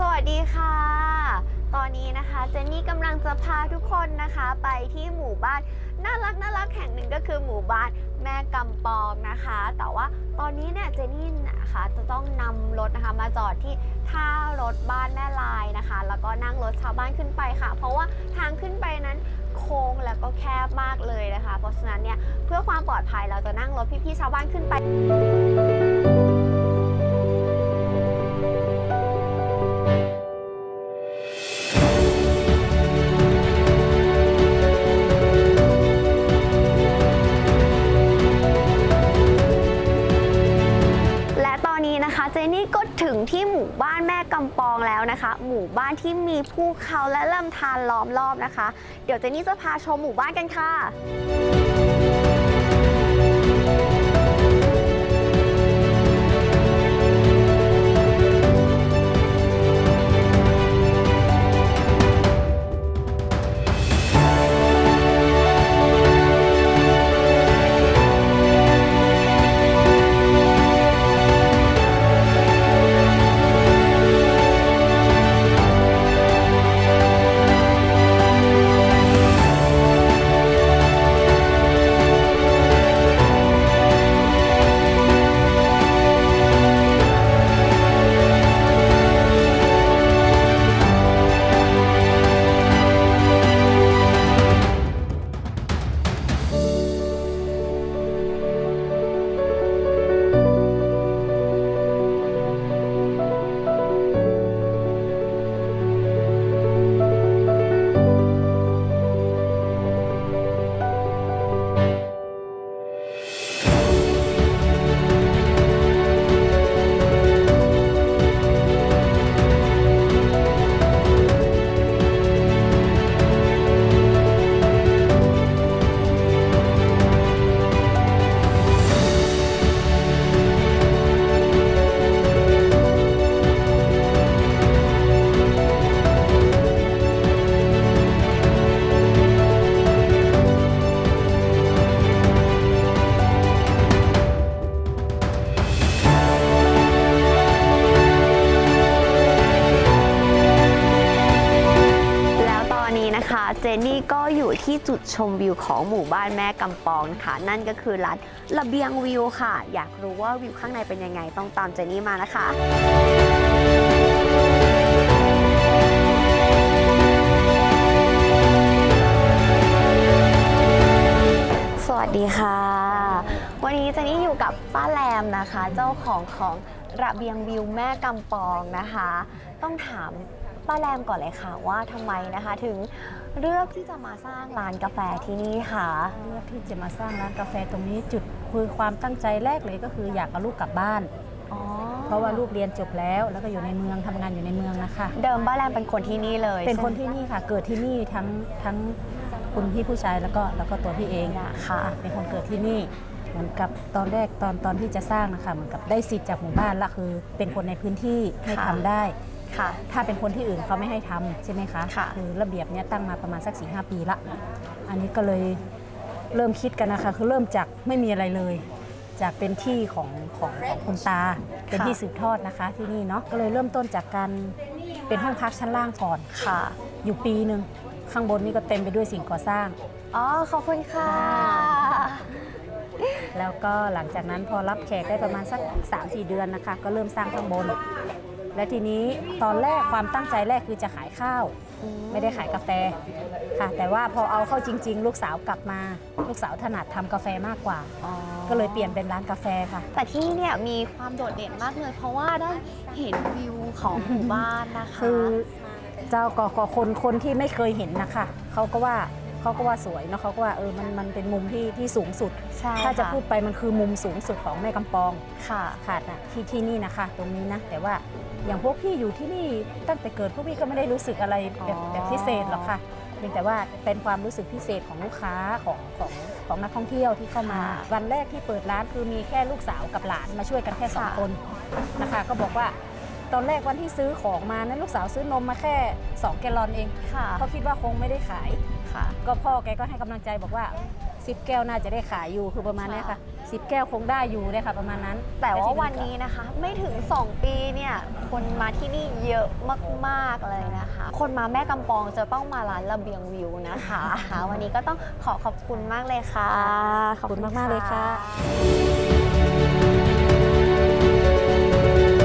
สวัสดีค่ะ ตอนนี้นะคะเจนนี่กำลังจะพาทุกคนนะคะไปที่หมู่บ้านน่ารักน่ารักแห่งหนึ่งก็คือหมู่บ้านแม่กำปองนะคะ แต่ว่าตอนนี้เนี่ยเจนนี่นะคะจะต้องนำรถนะคะมาจอดที่ท่ารถบ้านแม่ลายนะคะ แล้วก็นั่งรถชาวบ้านขึ้นไปค่ะ เพราะว่าทางขึ้นไปนั้นโค้งแล้วก็แคบมากเลยนะคะ เพราะฉะนั้นเนี่ยเพื่อความปลอดภัยเราจะนั่งรถพี่ๆชาวบ้านขึ้นไป มู่บ้านที่มีภูเขาและลำธารล้อมรอบนะคะ เดี๋ยวเจนี่จะพาชมหมู่บ้านกันค่ะ เจนนี่ก็อยู่ที่จุดชมวิวของหมู่บ้านแม่กำปองค่ะนั่นก็คือร้านระเบียงวิวค่ะ อยากรู้ว่าวิวข้างในเป็นยังไงต้องตามเจนนี่มานะคะสวัสดีค่ะ วันนี้เจนนี่อยู่กับป้าแรมนะคะ เจ้าของของระเบียงวิวแม่กำปองนะคะ ต้องถาม ป้าแรมก่อนเลยค่ะว่าทำไมนะคะ ถึงเลือกที่จะมาสร้างร้านกาแฟที่นี่ค่ะ เลือกที่จะมาสร้างร้านกาแฟตรงนี้จุดคือความตั้งใจแรกเลยก็คืออยากเอาลูกกลับบ้าน อ๋อเพราะว่าลูกเรียนจบแล้วแล้วก็อยู่ในเมืองทำงานอยู่ในเมืองนะคะ เดิมป้าแรมเป็นคนที่นี่เลยเป็นคนใช่ที่ไหมนี่ค่ะ เกิดที่นี่ทั้งทั้งคุณพี่ผู้ชายแล้วก็แล้วก็ตัวพี่เองค่ะ เป็นคนเกิดที่นี่เหมือนกับตอนแรกตอนตอนที่จะสร้างนะคะเหมือนกับได้สิทธิ์จากหมู่บ้านละคือ เป็นคนในพื้นที่ให้ทำได้ ค่ะ ถ้าเป็นคนที่อื่นเขาไม่ให้ทำใช่ไหมคะค่ะอระเบียบเนี้ยตั้งมาประมาณสัก4ีหปีละ อันนี้ก็เลยเริ่มคิดกันนะคะ คือเริ่มจากไม่มีอะไรเลย จากเป็นที่ของของของคุณตา เป็นที่สืบทอดนะคะที่นี่เนาะ ก็เลยเริ่มต้นจากการเป็นห้องพักชั้นล่างก่อน ค่ะอยู่ปีหนึ่งข้างบนนี่ก็เต็มไปด้วยสิ่งก่อสร้าง อ๋อขอบคุณค่ะ แล้วก็หลังจากนั้นพอรับแขกได้ประมาณสัก 3-4 เดือนนะคะ ก็เริ่มสร้างข้างบน และทีนี้ตอนแรกความตั้งใจแรกคือจะขายข้าว ไม่ได้ขายกาแฟค่ะ แต่ว่าพอเอาเข้าจริง ๆ ลูกสาวกลับมา ลูกสาวถนัดทำกาแฟมากกว่าอ๋อก็เลยเปลี่ยนเป็นร้านกาแฟค่ะ แต่ที่นี่เนี่ยมีความโดดเด่นมากเลย เพราะว่าได้เห็นวิวของหมู่บ้านนะคะ คือเจ้าก็ก็คนคนที่ไม่เคยเห็นนะคะเขาก็ว่า เขาก็ว่าสวยเนาะเขาก็ว่าเออมันมันเป็นมุมที่ที่สูงสุด ใช่ถ้าจะค่พูดไปมันคือมุมสูงสุดของแม่กำปองค่ะค่ะนะที่ที่นี่นะคะ ตรงนี้นะ แต่ว่าอย่างพวกพี่อยู่ที่นี่ตั้งแต่เกิดพวกพี่ก็ไม่ได้รู้สึกอะไรแบบอ๋อแบบพิเศษหรอกค่ะเพียงแต่ว่าเป็นความรู้สึกพิเศษของลูกค้าของของของนักท่องเที่ยวที่เข้ามา วันแรกที่เปิดร้านคือมีแค่ลูกสาวกับหลานมาช่วยกันแค่สองคนนะคะ ก็บอกว่าตอนแรกวันที่ซื้อของมานั้นลูกสาวซื้อนมมาแค่ 2 แกลลอนเองค่ะเขาคิดว่าคงไม่ได้ขาย ค่ะ ก็พ่อแกก็ให้กำลังใจบอกว่า10แก้วน่าจะได้ขายอยู่คือประมาณเนี้ยค่ะ10แก้วคงได้อยู่เลยค่ะประมาณนั้น แต่ว่าที่วันนี้นะคะ ไม่ถึง 2 ปีเนี่ยคนมาที่นี่เยอะมากๆเลยนะคะ คนมาแม่กำปองจะต้องมาร้านระเบียงวิวนะคะ วันนี้ก็ต้องขอขอบคุณมากเลยค่ะ ขอบคุณมากๆเลยค่ะะ